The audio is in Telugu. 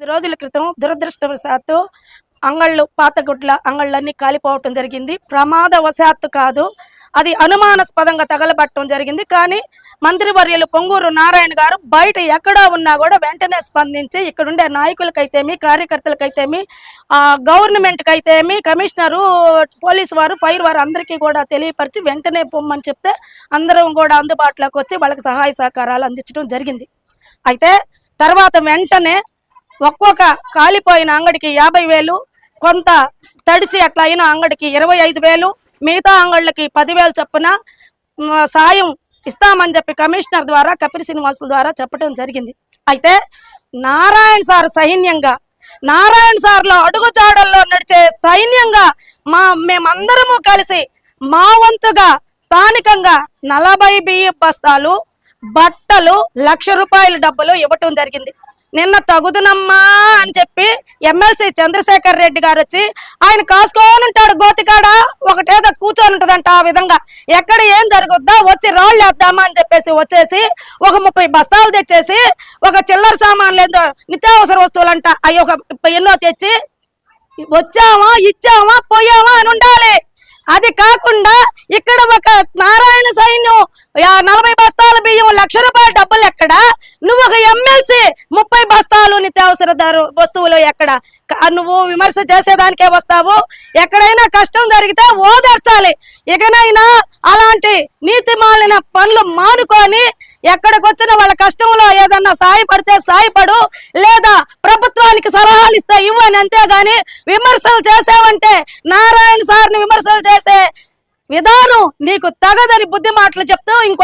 రోజుల క్రితం దురదృష్టవశాత్తు అంగళ్ళు పాతగుడ్ల అంగళ్ళన్నీ కాలిపోవటం జరిగింది. ప్రమాదవశాత్తు కాదు అది అనుమానాస్పదంగా తగలబట్టడం జరిగింది. కానీ మంత్రివర్యులు పొంగూరు నారాయణ గారు బయట ఎక్కడ ఉన్నా కూడా వెంటనే స్పందించి ఇక్కడుండే నాయకులకైతేమి కార్యకర్తలకైతేమి గవర్నమెంట్కైతేమి కమిషనరు పోలీసు వారు ఫైర్ వారు అందరికీ కూడా తెలియపరిచి వెంటనే పొమ్మని చెప్తే అందరం కూడా అందుబాటులోకి వచ్చి వాళ్ళకి సహాయ సహకారాలు అందించడం జరిగింది. అయితే తర్వాత వెంటనే ఒక్కొక్క కాలిపోయిన అంగడికి యాభై వేలు కొంత తడిచి అట్లా అయిన అంగడికి ఇరవై ఐదు వేలు మిగతా అంగళ్ళకి పదివేలు చొప్పున సాయం ఇస్తామని చెప్పి కమిషనర్ ద్వారా కపిల్ శ్రీనివాసుల ద్వారా చెప్పడం జరిగింది. అయితే నారాయణ సార్ సైన్యంగా నారాయణ సార్లో అడుగుజాడల్లో నడిచే సైన్యంగా మా మేమందరము కలిసి మా వంతుగా స్థానికంగా నలభై బియ్య బస్తాలు బట్టలు లక్ష రూపాయల డబ్బులు ఇవ్వటం జరిగింది. నిన్న తగుదునమ్మా అని చెప్పి ఎమ్మెల్సీ చంద్రశేఖర్ రెడ్డి గారు వచ్చి ఆయన కాసుకొని ఉంటాడు గోతికాడ ఒకటేదో కూర్చొని ఉంటదంట ఆ విధంగా. ఎక్కడ ఏం జరుగుద్దా? వచ్చి రాళ్ళు వేద్దామా? అని చెప్పేసి వచ్చేసి ఒక ముప్పై బస్తాలు తెచ్చేసి ఒక చిల్లర సామాన్లు ఏందో నిత్యావసర వస్తువులంట అవి ఒక ఎన్నో తెచ్చి వచ్చామా ఇచ్చామా పోయామా అని ఉండాలి. అది కాకుండా ఇక్కడ ఒక నారాయణ సైన్యం నలభై బస్తాల బియ్యం లక్ష రూపాయల డబ్బులు ఎక్కడ నువ్వు ఒక ఎమ్మెల్సీ ముప్పై నిత్యావసర వస్తువులు ఎక్కడ? నువ్వు విమర్శ చేసేదానికే వస్తావు. ఎక్కడైనా కష్టం జరిగితే ఓదార్చాలి. ఇకనైనా అలాంటి నీతి మాలిన పనులు మానుకొని ఎక్కడికొచ్చిన వాళ్ళ కష్టంలో ఏదన్నా సాయపడితే సాయపడు లేదా ప్రభుత్వానికి సలహాలు ఇస్తే ఇవ్వని అంతేగాని విమర్శలు చేసావంటే నారాయణ సార్ని విమర్శలు చేసే విధానం నీకు తగదని బుద్ధి మాటలు చెప్తూ ఇంకో